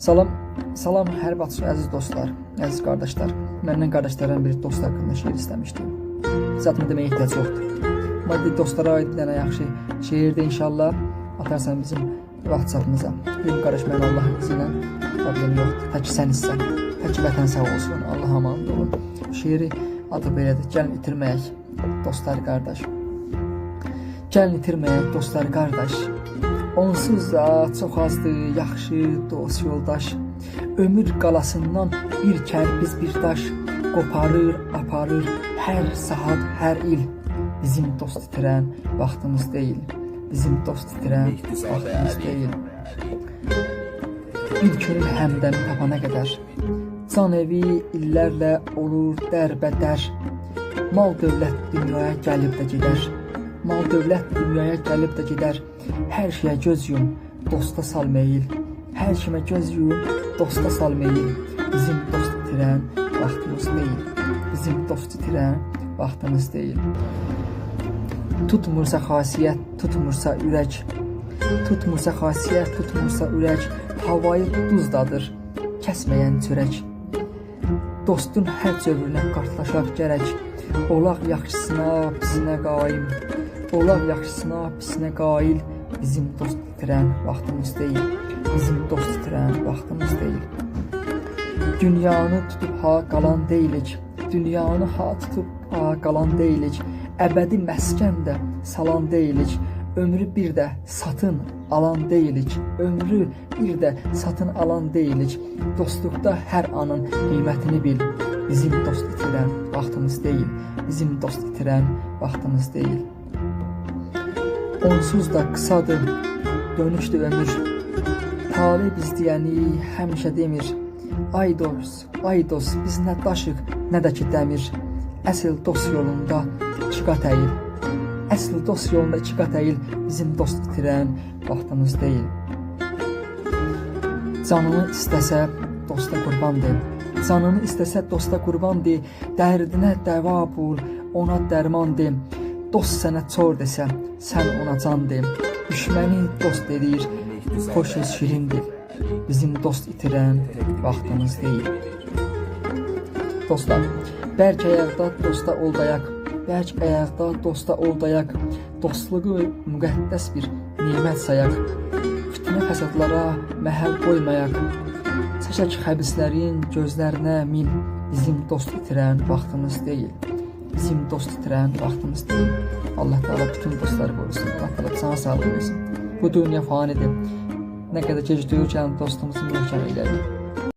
Salam, salam hər vaxt əziz dostlar, əziz qardaşlar. Məndən qardaşlarım bir dost haqqında şeir istəmişdim. Zaten deməyə ehtiyac yoxdur. Maddi dostlara aid bir dənə yaxşı şeirdir inşallah. Atarsan bizim WhatsApp-ımıza. Bir qardaş mən Allahın izni ilə problem yoxdur. Tək sən istən. Tək vətən sağ olsun. Allah aman olun. Şeiri adı belədir. Gəlin itirməyək dostlar qardaş. Gəlin itirməyək dostlar qardaş. Onsuz da çox azdır yaxşı dost yoldaş. Ömür qalasından bir kərpiz bir daş qoparır, aparır hər saat, hər il. Bizim dost itirən vaxtımız deyil. Bizim dost itirən vaxtımız deyil. Bir könül həmdəmi tapana qədər Can evi illərlə olur dərbədər Mal dövlət dünyaya gəlib də gedər Mal dövlət dünyaya gəlib də gedər. Hər şeyə göz yum, dosta sal meyil. Hər kimə göz yum, dosta sal meyil. Bizim dost itirən vaxtımız deyil. Bizim dost itirən vaxtımız deyil. Tutmursa xasiyyət, tutmursa ürək. Tutmursa xasiyyət, tutmursa ürək. Havayı duzdadır, kəsməyən çörək. Dostun hər cövrünə qartlaşaq gərək. Olaq yaxşısına, pisinə qaim Olaq yaxşısına, pisinə qail. Bizim dost itirən vaxtımız deyil. Bizim dost itirən vaxtımız deyil. Dünyanı tutub ha qalan deyilik. Dünyanı ha tutub ha qalan deyilik. Əbədi məskən də salan deyilik. Ömrü bir də satın alan deyilik. Ömrü bir də satın alan deyilik. Dostluqda hər anın qiymətini bil. Bizim dost itirən vaxtımız deyil. Bizim dost itirən vaxtımız deyil Onsuz da qısadır dönüşdü ömür. Talib izləyəni həmişə demir. Ay dost, ay dost biz nə daşıq, nə də ki dəmir. Əsl dost yolunda iki qat əyil Əsl dost yolunda iki qat əyil Bizim dost itirən vaxtımız deyil. Canını istəsə dosta qurban de. Canını istəsə dosta qurban de. Dərdinə dəva bul, ona dərman de Dost sənə çor desə, sən ona can de Düşməni dost edir, xoş söz şirindir. Bizim dost itirən vaxtımız deyil. Dostlar, bəlkə ayaqda dosta ol dayaq Bəlkə ayaqda dosta ol dayaq Dostluğu müqəddəs bir nimət sayaq. Fitnə fəsadlara məhəl qoymayaq. Çəkək xəbislərin gözlərinə min Bizim dost itirən vaxtımız deyil Bizim dost itirən vaxtımız deyil Allah Teala bütün dostları qorusun. Allah Teala sana sağlıq versin. Bu dünya fanidir. Nə qədər gec duyur gəlin dostumuzu möhkəm elədik